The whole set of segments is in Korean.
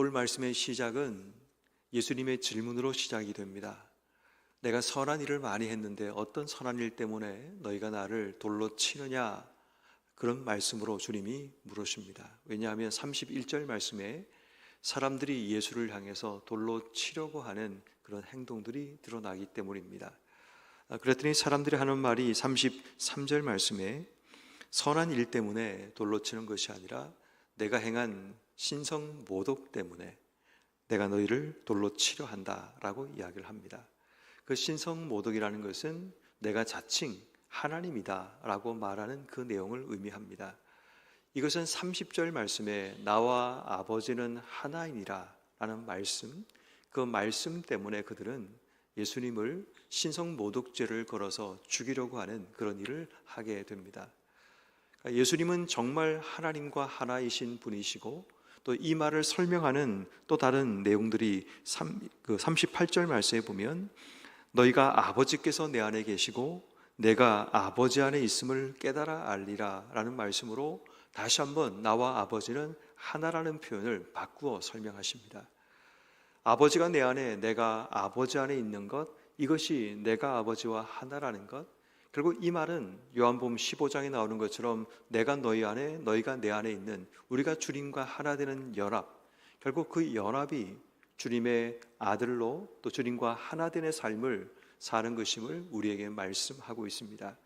오늘 말씀의 시작은 예수님의 질문으로 시작이 됩니다. 내가 선한 일을 많이 했는데 어떤 선한 일 때문에 너희가 나를 돌로 치느냐? 그런 말씀으로 주님이 물으십니다. 왜냐하면 31절 말씀에 사람들이 예수를 향해서 돌로 치려고 하는 그런 행동들이 드러나기 때문입니다. 아, 그랬더니 사람들이 하는 말이 33절 말씀에 선한 일 때문에 돌로 치는 것이 아니라 내가 행한 신성 모독 때문에 내가 너희를 돌로 치려 한다라고 이야기를 합니다. 그 신성 모독이라는 것은 내가 자칭 하나님이다라고 말하는 그 내용을 의미합니다. 이것은 30절 말씀에 나와 아버지는 하나이니라 라는 말씀, 그 말씀 때문에 그들은 예수님을 신성 모독죄를 걸어서 죽이려고 하는 그런 일을 하게 됩니다. 그러니까 예수님은 정말 하나님과 하나이신 분이시고 또 이 말을 설명하는 또 다른 내용들이 3, 그 38절 말씀에 보면 너희가 아버지께서 내 안에 계시고 내가 아버지 안에 있음을 깨달아 알리라 라는 말씀으로 다시 한번 나와 아버지는 하나라는 표현을 바꾸어 설명하십니다. 아버지가 내 안에 내가 아버지 안에 있는 것 이것이 내가 아버지와 하나라는 것 결국 이 말은 요한복음 15장에 나오는 것처럼 내가 너희 안에 너희가 내 안에 있는 우리가 주님과 하나 되는 연합 결국 그 연합이 주님의 아들로 또 주님과 하나 되는 삶을 사는 것임을 우리에게 말씀하고 있습니다.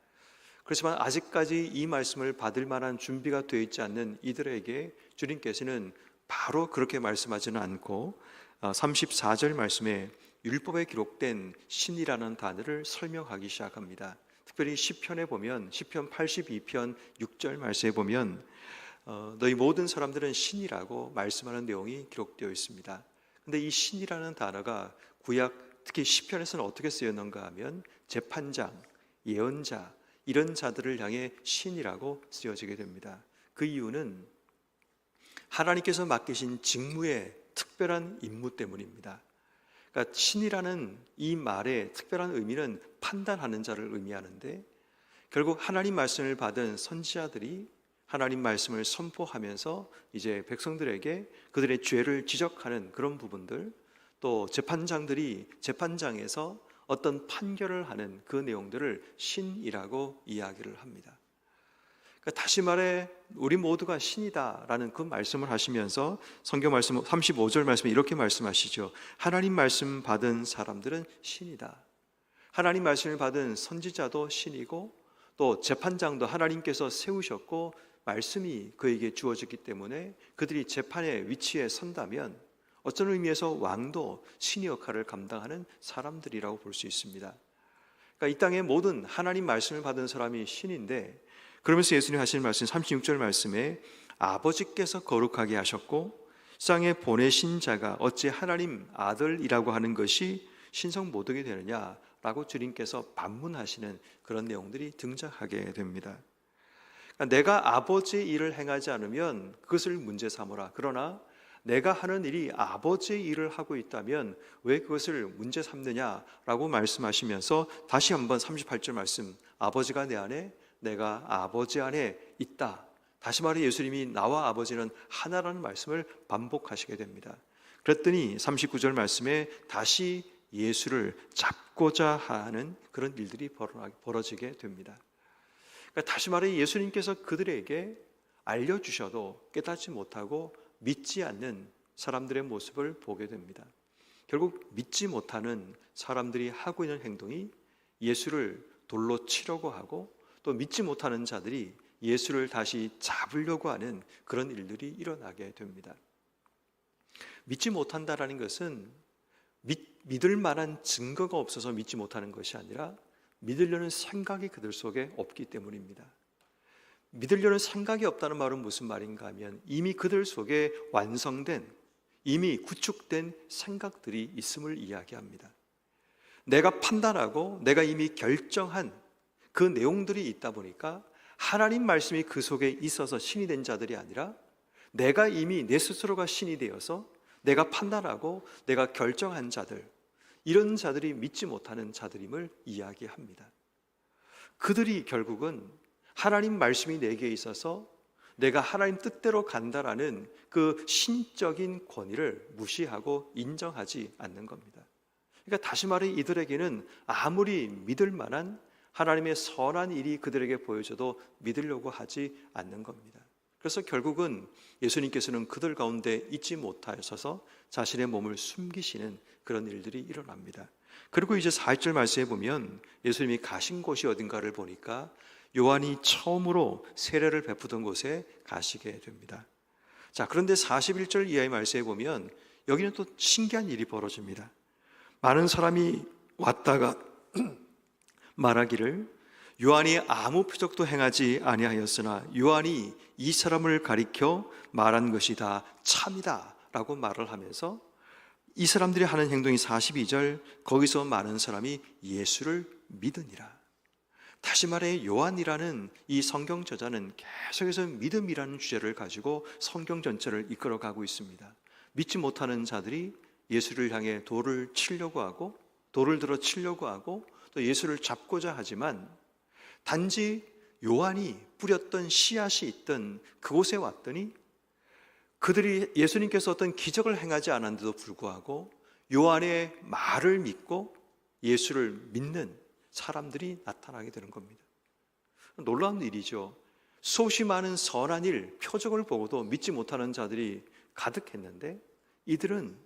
그렇지만 아직까지 이 말씀을 받을 만한 준비가 되어 있지 않는 이들에게 주님께서는 바로 그렇게 말씀하지는 않고 34절 말씀에 율법에 기록된 신이라는 단어를 설명하기 시작합니다. 특별히 시편에 보면 시편 82편 6절 말씀에 보면 어, 너희 모든 사람들은 신이라고 말씀하는 내용이 기록되어 있습니다. 근데 이 신이라는 단어가 구약 특히 시편에서는 어떻게 쓰였는가 하면 재판장, 예언자 이런 자들을 향해 신이라고 쓰여지게 됩니다. 그 이유는 하나님께서 맡기신 직무의 특별한 임무 때문입니다. 그러니까 신이라는 이 말의 특별한 의미는 판단하는 자를 의미하는데 결국 하나님 말씀을 받은 선지자들이 하나님 말씀을 선포하면서 이제 백성들에게 그들의 죄를 지적하는 그런 부분들 또 재판장들이 재판장에서 어떤 판결을 하는 그 내용들을 신이라고 이야기를 합니다. 그러니까 다시 말해 우리 모두가 신이다라는 그 말씀을 하시면서 성경 말씀 35절 말씀에 이렇게 말씀하시죠. 하나님 말씀 받은 사람들은 신이다. 하나님 말씀을 받은 선지자도 신이고 또 재판장도 하나님께서 세우셨고 말씀이 그에게 주어졌기 때문에 그들이 재판의 위치에 선다면 어떤 의미에서 왕도 신의 역할을 감당하는 사람들이라고 볼 수 있습니다. 그러니까 이 땅의 모든 하나님 말씀을 받은 사람이 신인데 그러면서 예수님 하시는 말씀 36절 말씀에 아버지께서 거룩하게 하셨고 세상에 보내신 자가 어찌 하나님 아들이라고 하는 것이 신성 모독이 되느냐 라고 주님께서 반문하시는 그런 내용들이 등장하게 됩니다. 그러니까 내가 아버지의 일을 행하지 않으면 그것을 문제 삼으라. 그러나 내가 하는 일이 아버지의 일을 하고 있다면 왜 그것을 문제 삼느냐라고 말씀하시면서 다시 한번 38절 말씀 아버지가 내 안에 내가 아버지 안에 있다. 다시 말해 예수님이 나와 아버지는 하나라는 말씀을 반복하시게 됩니다. 그랬더니 39절 말씀에 다시 예수를 잡고자 하는 그런 일들이 벌어지게 됩니다. 그러니까 다시 말해 예수님께서 그들에게 알려주셔도 깨닫지 못하고 믿지 않는 사람들의 모습을 보게 됩니다. 결국 믿지 못하는 사람들이 하고 있는 행동이 예수를 돌로 치려고 하고 또 믿지 못하는 자들이 예수를 다시 잡으려고 하는 그런 일들이 일어나게 됩니다. 믿지 못한다라는 것은 믿, 믿을 만한 증거가 없어서 믿지 못하는 것이 아니라 믿으려는 생각이 그들 속에 없기 때문입니다. 믿으려는 생각이 없다는 말은 무슨 말인가 하면 이미 그들 속에 완성된 이미 구축된 생각들이 있음을 이야기합니다. 내가 판단하고 내가 이미 결정한 그 내용들이 있다 보니까 하나님 말씀이 그 속에 있어서 신이 된 자들이 아니라 내가 이미 내 스스로가 신이 되어서 내가 판단하고 내가 결정한 자들 이런 자들이 믿지 못하는 자들임을 이야기합니다. 그들이 결국은 하나님 말씀이 내게 있어서 내가 하나님 뜻대로 간다라는 그 신적인 권위를 무시하고 인정하지 않는 겁니다. 그러니까 다시 말해 이들에게는 아무리 믿을 만한 하나님의 선한 일이 그들에게 보여져도 믿으려고 하지 않는 겁니다. 그래서 결국은 예수님께서는 그들 가운데 있지 못하셔서 자신의 몸을 숨기시는 그런 일들이 일어납니다. 그리고 이제 4절 말씀에 보면 예수님이 가신 곳이 어딘가를 보니까 요한이 처음으로 세례를 베푸던 곳에 가시게 됩니다. 자, 그런데 41절 이하의 말씀에 보면 여기는 또 신기한 일이 벌어집니다. 많은 사람이 왔다가 말하기를 요한이 아무 표적도 행하지 아니하였으나 요한이 이 사람을 가리켜 말한 것이 다 참이다 라고 말을 하면서 이 사람들이 하는 행동이 42절 거기서 많은 사람이 예수를 믿으니라. 다시 말해 요한이라는 이 성경 저자는 계속해서 믿음이라는 주제를 가지고 성경 전체를 이끌어 가고 있습니다. 믿지 못하는 자들이 예수를 향해 돌을 치려고 하고 돌을 들어 치려고 하고 또 예수를 잡고자 하지만 단지 요한이 뿌렸던 씨앗이 있던 그곳에 왔더니 그들이 예수님께서 어떤 기적을 행하지 않았는데도 불구하고 요한의 말을 믿고 예수를 믿는 사람들이 나타나게 되는 겁니다. 놀라운 일이죠. 수없이 많은 선한 일, 표적을 보고도 믿지 못하는 자들이 가득했는데 이들은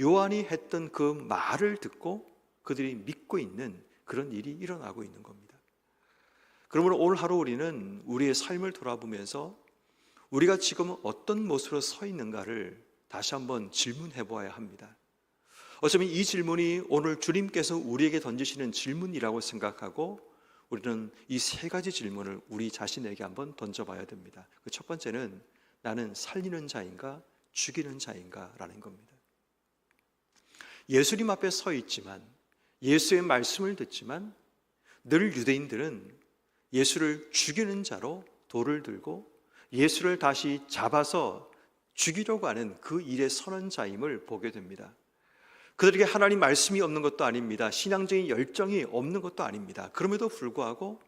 요한이 했던 그 말을 듣고 그들이 믿고 있는 그런 일이 일어나고 있는 겁니다. 그러므로 오늘 하루 우리는 우리의 삶을 돌아보면서 우리가 지금 어떤 모습으로 서 있는가를 다시 한번 질문해 보아야 합니다. 어쩌면 이 질문이 오늘 주님께서 우리에게 던지시는 질문이라고 생각하고 우리는 이 세 가지 질문을 우리 자신에게 한번 던져봐야 됩니다. 그 첫 번째는 나는 살리는 자인가 죽이는 자인가라는 겁니다. 예수님 앞에 서 있지만 예수의 말씀을 듣지만 늘 유대인들은 예수를 죽이는 자로 돌을 들고 예수를 다시 잡아서 죽이려고 하는 그 일의 선언자임을 보게 됩니다. 그들에게 하나님 말씀이 없는 것도 아닙니다. 신앙적인 열정이 없는 것도 아닙니다. 그럼에도 불구하고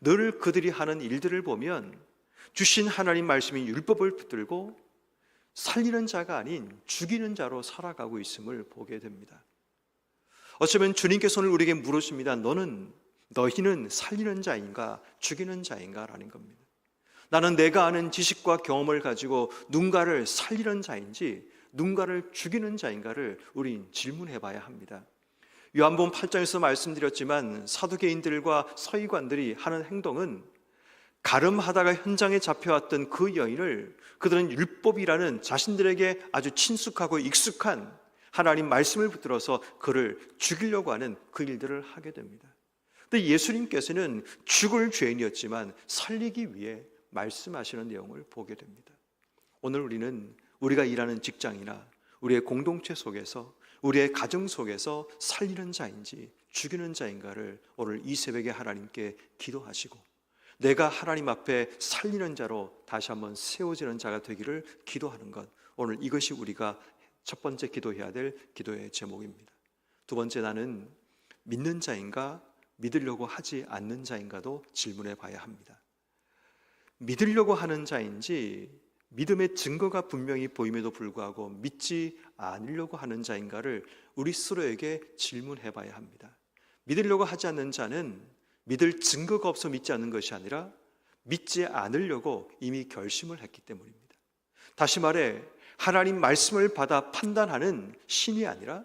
늘 그들이 하는 일들을 보면 주신 하나님 말씀이 율법을 붙들고 살리는 자가 아닌 죽이는 자로 살아가고 있음을 보게 됩니다. 어쩌면 주님께서 오늘 우리에게 물으십니다. 너는 너희는 살리는 자인가 죽이는 자인가라는 겁니다. 나는 내가 아는 지식과 경험을 가지고 누군가를 살리는 자인지 누군가를 죽이는 자인가를 우린 질문해 봐야 합니다. 요한복음 8장에서 말씀드렸지만 사두개인들과 서기관들이 하는 행동은 가름하다가 현장에 잡혀왔던 그 여인을 그들은 율법이라는 자신들에게 아주 친숙하고 익숙한 하나님 말씀을 붙들어서 그를 죽이려고 하는 그 일들을 하게 됩니다. 근데 예수님께서는 죽을 죄인이었지만 살리기 위해 말씀하시는 내용을 보게 됩니다. 오늘 우리는 우리가 일하는 직장이나 우리의 공동체 속에서 우리의 가정 속에서 살리는 자인지 죽이는 자인가를 오늘 이 새벽에 하나님께 기도하시고 내가 하나님 앞에 살리는 자로 다시 한번 세워지는 자가 되기를 기도하는 것 오늘 이것이 우리가 첫 번째 기도해야 될 기도의 제목입니다. 두 번째 나는 믿는 자인가 믿으려고 하지 않는 자인가도 질문해 봐야 합니다. 믿으려고 하는 자인지 믿음의 증거가 분명히 보임에도 불구하고 믿지 않으려고 하는 자인가를 우리 스스로에게 질문해 봐야 합니다. 믿으려고 하지 않는 자는 믿을 증거가 없어 믿지 않는 것이 아니라 믿지 않으려고 이미 결심을 했기 때문입니다. 다시 말해 하나님 말씀을 받아 판단하는 신이 아니라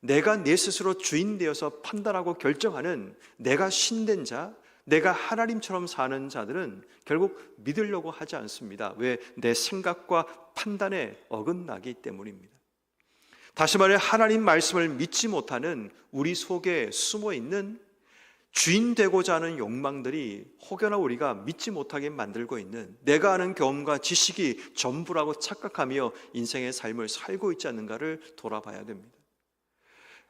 내가 내 스스로 주인 되어서 판단하고 결정하는 내가 신된 자, 내가 하나님처럼 사는 자들은 결국 믿으려고 하지 않습니다. 왜? 내 생각과 판단에 어긋나기 때문입니다. 다시 말해 하나님 말씀을 믿지 못하는 우리 속에 숨어 있는 주인 되고자 하는 욕망들이 혹여나 우리가 믿지 못하게 만들고 있는 내가 아는 경험과 지식이 전부라고 착각하며 인생의 삶을 살고 있지 않는가를 돌아봐야 됩니다.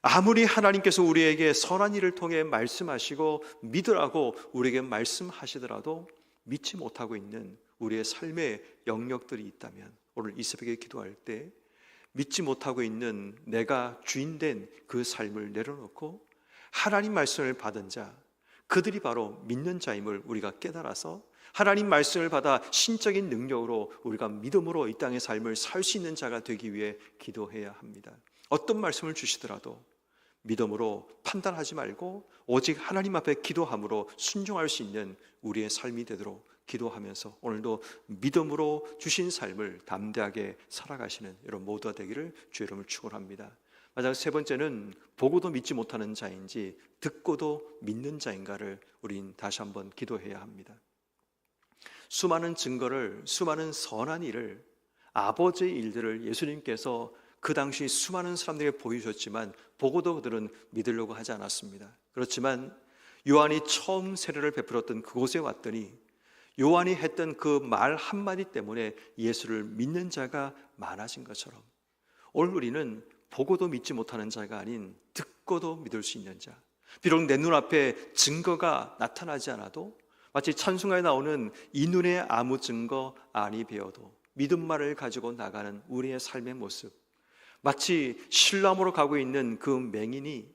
아무리 하나님께서 우리에게 선한 일을 통해 말씀하시고 믿으라고 우리에게 말씀하시더라도 믿지 못하고 있는 우리의 삶의 영역들이 있다면 오늘 이 새벽에 기도할 때 믿지 못하고 있는 내가 주인된 그 삶을 내려놓고 하나님 말씀을 받은 자 그들이 바로 믿는 자임을 우리가 깨달아서 하나님 말씀을 받아 신적인 능력으로 우리가 믿음으로 이 땅의 삶을 살 수 있는 자가 되기 위해 기도해야 합니다. 어떤 말씀을 주시더라도 믿음으로 판단하지 말고 오직 하나님 앞에 기도함으로 순종할 수 있는 우리의 삶이 되도록 기도하면서 오늘도 믿음으로 주신 삶을 담대하게 살아가시는 여러분 모두가 되기를 주의 이름을 축원합니다. 마지막 세 번째는 보고도 믿지 못하는 자인지 듣고도 믿는 자인가를 우린 다시 한번 기도해야 합니다. 수많은 증거를 수많은 선한 일을 아버지의 일들을 예수님께서 그 당시 수많은 사람들에게 보여주셨지만 보고도 그들은 믿으려고 하지 않았습니다. 그렇지만 요한이 처음 세례를 베풀었던 그곳에 왔더니 요한이 했던 그 말 한마디 때문에 예수를 믿는 자가 많아진 것처럼 오늘 우리는 보고도 믿지 못하는 자가 아닌 듣고도 믿을 수 있는 자. 비록 내 눈앞에 증거가 나타나지 않아도 마치 찬송가에 나오는 이 눈에 아무 증거 아니 배어도 믿음 말을 가지고 나가는 우리의 삶의 모습. 마치 신람으로 가고 있는 그 맹인이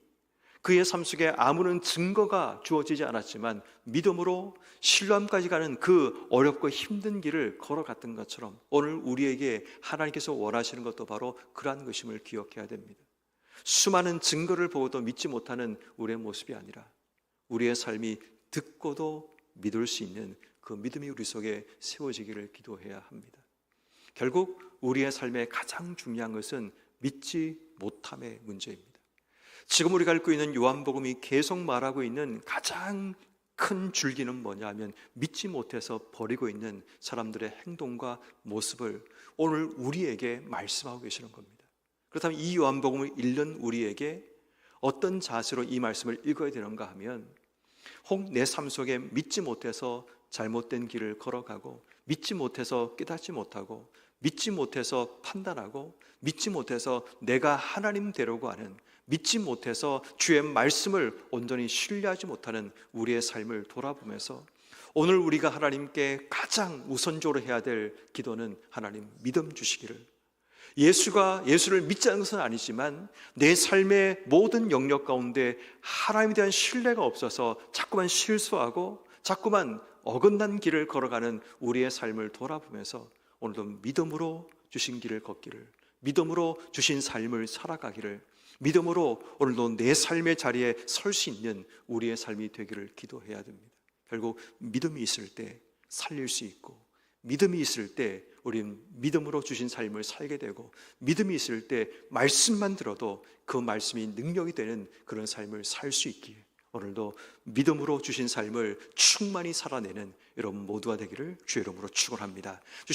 그의 삶 속에 아무런 증거가 주어지지 않았지만 믿음으로 신람까지 가는 그 어렵고 힘든 길을 걸어갔던 것처럼 오늘 우리에게 하나님께서 원하시는 것도 바로 그러한 것임을 기억해야 됩니다. 수많은 증거를 보고도 믿지 못하는 우리의 모습이 아니라 우리의 삶이 듣고도 믿을 수 있는 그 믿음이 우리 속에 세워지기를 기도해야 합니다. 결국 우리의 삶의 가장 중요한 것은 믿지 못함의 문제입니다. 지금 우리가 읽고 있는 요한복음이 계속 말하고 있는 가장 큰 줄기는 뭐냐면 믿지 못해서 버리고 있는 사람들의 행동과 모습을 오늘 우리에게 말씀하고 계시는 겁니다. 그렇다면 이 요한복음을 읽는 우리에게 어떤 자세로 이 말씀을 읽어야 되는가 하면 혹 내 삶 속에 믿지 못해서 잘못된 길을 걸어가고 믿지 못해서 깨닫지 못하고 믿지 못해서 판단하고 믿지 못해서 내가 하나님 되려고 하는 믿지 못해서 주의 말씀을 온전히 신뢰하지 못하는 우리의 삶을 돌아보면서 오늘 우리가 하나님께 가장 우선적으로 해야 될 기도는 하나님 믿음 주시기를. 예수가 예수를 믿지 않는 것은 아니지만 내 삶의 모든 영역 가운데 하나님에 대한 신뢰가 없어서 자꾸만 실수하고 자꾸만 어긋난 길을 걸어가는 우리의 삶을 돌아보면서 오늘도 믿음으로 주신 길을 걷기를 믿음으로 주신 삶을 살아가기를 믿음으로 오늘도 내 삶의 자리에 설 수 있는 우리의 삶이 되기를 기도해야 됩니다. 결국 믿음이 있을 때 살릴 수 있고 믿음이 있을 때 우리는 믿음으로 주신 삶을 살게 되고 믿음이 있을 때 말씀만 들어도 그 말씀이 능력이 되는 그런 삶을 살 수 있기에 오늘도 믿음으로 주신 삶을 충만히 살아내는 여러분 모두가 되기를 주의 이름으로 축원합니다.